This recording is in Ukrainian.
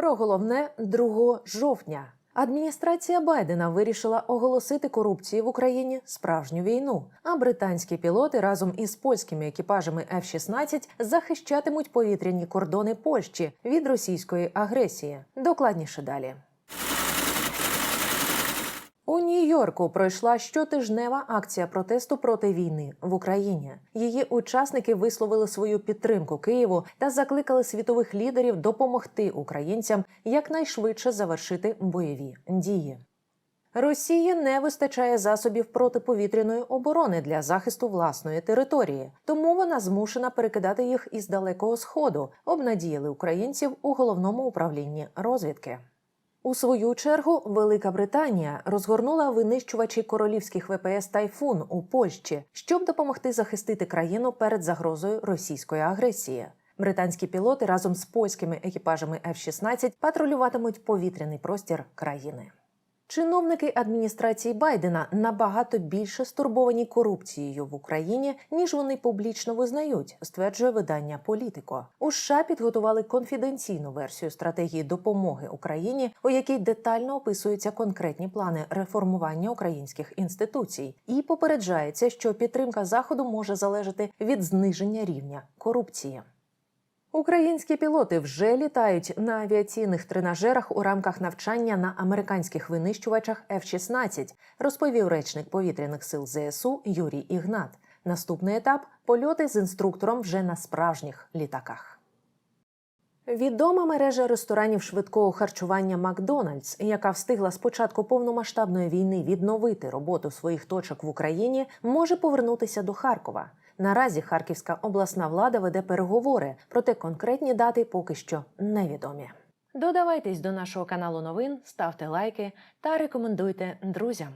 Про головне 2 жовтня. Адміністрація Байдена вирішила оголосити корупції в Україні справжню війну. А британські пілоти разом із польськими екіпажами F-16 захищатимуть повітряні кордони Польщі від російської агресії. Докладніше далі. У Нью-Йорку пройшла щотижнева акція протесту проти війни в Україні. Її учасники висловили свою підтримку Києву та закликали світових лідерів допомогти українцям якнайшвидше завершити бойові дії. Росії не вистачає засобів протиповітряної оборони для захисту власної території, тому вона змушена перекидати їх із далекого сходу, обнадіяли українців у головному управлінні розвідки. У свою чергу Велика Британія розгорнула винищувачі королівських ВПС Тайфун у Польщі, щоб допомогти захистити країну перед загрозою російської агресії. Британські пілоти разом з польськими екіпажами F-16 патрулюватимуть повітряний простір країни. Чиновники адміністрації Байдена набагато більше стурбовані корупцією в Україні, ніж вони публічно визнають, стверджує видання Політико. У США підготували конфіденційну версію стратегії допомоги Україні, у якій детально описуються конкретні плани реформування українських інституцій, і попереджається, що підтримка заходу може залежати від зниження рівня корупції. Українські пілоти вже літають на авіаційних тренажерах у рамках навчання на американських винищувачах F-16, розповів речник повітряних сил ЗСУ Юрій Ігнат. Наступний етап польоти з інструктором вже на справжніх літаках. Відома мережа ресторанів швидкого харчування Макдональдс, яка встигла з початку повномасштабної війни відновити роботу своїх точок в Україні, може повернутися до Харкова. Наразі Харківська обласна влада веде переговори, проте конкретні дати поки що невідомі. Додавайтесь до нашого каналу новин, ставте лайки та рекомендуйте друзям.